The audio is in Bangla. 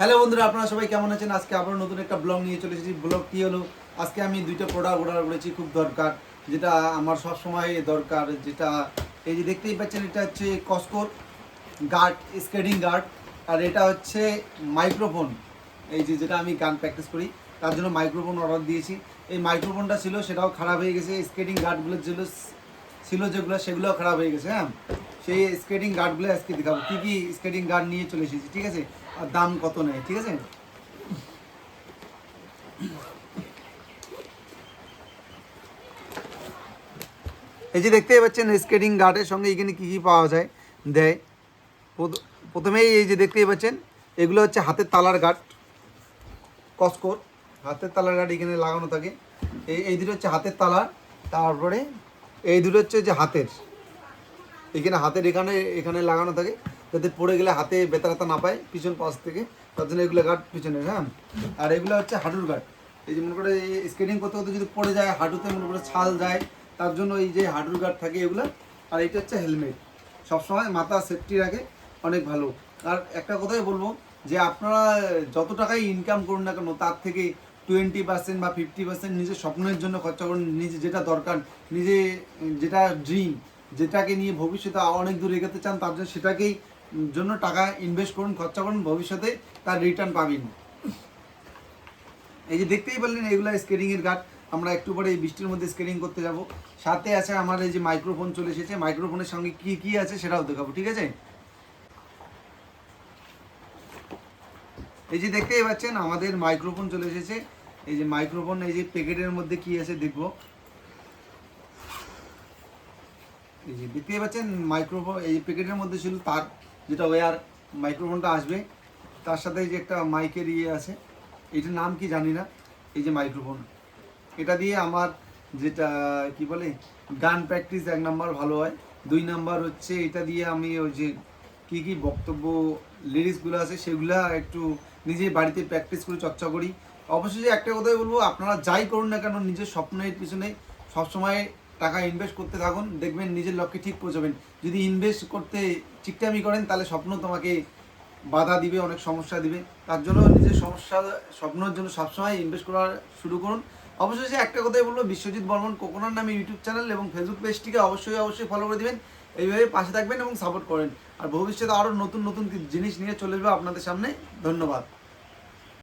হ্যালো বন্ধুরা, আপনারা সবাই কেমন আছেন? আজকে আবার নতুন একটা ব্লগ নিয়ে চলে এসেছি। ব্লগ কি হলো, আজকে আমি দুইটা প্রোডাক্ট অর্ডার করেছি খুব দরকার, যেটা আমার সব সময় দরকার, যেটা এই যে দেখতেই পাচ্ছেন, এটা হচ্ছে কসকোর গার্ড স্কেটিং গার্ড আর এটা হচ্ছে মাইক্রোফোন এই যে যেটা আমি গান প্র্যাকটিস করি, তার জন্য মাইক্রোফোন অর্ডার দিয়েছি। এই মাইক্রোফোনটা ছিল, সেটাও খারাপ হয়ে গেছে। স্কেটিং গার্ডগুলো যেগুলো ছিল যেগুলো, সেগুলোও খারাপ হয়ে গেছে হ্যাঁ? সেই স্কেটিং গার্ডগুলো আজকে দেখাবো। কী কী স্কেটিং গার্ড নিয়ে চলে এসেছি, ঠিক আছে? আর দাম কত নেয় ঠিক আছে? এই যে দেখতেই পাচ্ছেন স্কেটিং গার্ডের সঙ্গে এখানে কী কী পাওয়া যায়, দেয়। প্রথ- প্রথমেই এই যে দেখতেই পাচ্ছেন, এগুলো হচ্ছে হাতের তালার গার্ড কসকোর, হাতের তালার গার্ড এখানে লাগানো থাকে। এই এই দুটো হচ্ছে হাতের তালার তারপরে এই দুটো হচ্ছে যে হাতের। এখানে হাতের এখানে এখানে লাগানো থাকে। যাতে পড়ে গেলে হাতে বেতা ব্যথা না পায় পিছন পাশ থেকে, তার জন্য এগুলো গার্ড পিছনে হ্যাঁ? আর এগুলো হচ্ছে হাঁটুর গার্ড এই যে মনে করে স্কেটিং করতে করতে যদি পড়ে যায়, হাঁটুতে মনে করে ছাল যায়, তার জন্য এই যে হাঁটুর গার্ড থাকে এগুলো, আর এটা হচ্ছে হেলমেট সবসময় মাথা সেফটি রাখে, অনেক ভালো। আর একটা কথাই বলব যে আপনারা যত টাকাই ইনকাম করুন না কেন, তার থেকে টোয়েন্টি পার্সেন্ট বা ফিফটি পার্সেন্ট নিজের স্বপ্নের জন্য খরচা করুন, নিজে যেটা দরকার, নিজে যেটা ড্রিম যেটাকে নিয়ে ভবিষ্যতে অনেক দূর এগোতে চান, তার জন্য সেটাকেই জন্য টাকা ইনভেস্ট করুন, খরচা করুন, ভবিষ্যতে তার রিটার্ন পাবেন। এই যে দেখতেই পারলেন, এগুলো স্কেটিংয়ের গার্ড আমরা একটু পরে এই বৃষ্টির মধ্যে স্কেটিং করতে যাব। সাথে আছে আমার এই যে মাইক্রোফোন চলে এসেছে। মাইক্রোফোনের সঙ্গে কি কি আছে সেটাও দেখাবো, ঠিক আছে? এই যে দেখতেই পাচ্ছেন, আমাদের মাইক্রোফোন চলে এসেছে। এই যে মাইক্রোফোন এই যে প্যাকেটের মধ্যে কি আছে দেখব। এই যে দেখতেই পাচ্ছেন মাইক্রোফোন এই প্যাকেটের মধ্যে ছিল তার যেটা ওয়ার মাইক্রোফোনটা আসবে, তার সাথে যে একটা মাইকের ইয়ে আছে, এটার নাম কি জানি না, এই যে মাইক্রোফোন এটা দিয়ে আমার যেটা, কি বলে, গান প্র্যাকটিস এক নাম্বার ভালো হয়। দুই নাম্বার হচ্ছে, এটা দিয়ে আমি ওই যে কি কি বক্তব্য লিরিক্সগুলো আছে, সেগুলো একটু নিজে বাড়িতে প্র্যাকটিস করে চর্চা করি। অবশ্যই একটা কথাই বলব, আপনারা যাই করুন না কেন, নিজের স্বপ্নের পিছনে সবসময় টাকা ইনভেস্ট করতে থাকুন, দেখবেন নিজের লক্ষ্যে ঠিক পৌঁছাবেন যদি ইনভেস্ট করতে চিকটামি করেন, তাহলে স্বপ্ন তোমাকে বাধা দিবে, অনেক সমস্যা দিবে। তার জন্য নিজের সমস্যা, স্বপ্নের জন্য সবসময় ইনভেস্ট করা শুরু করুন। অবশ্যই একটা কথাই বলব, বিশ্বজিৎ বর্মন কোকোনার নামে ইউটিউব চ্যানেল এবং ফেসবুক পেজটিকে অবশ্যই অবশ্যই ফলো করে দেবেন। এইভাবে পাশে থাকবেন এবং সাপোর্ট করেন। আর ভবিষ্যতে আরও নতুন নতুন জিনিস নিয়ে চলে আসবে আপনাদের সামনে। ধন্যবাদ।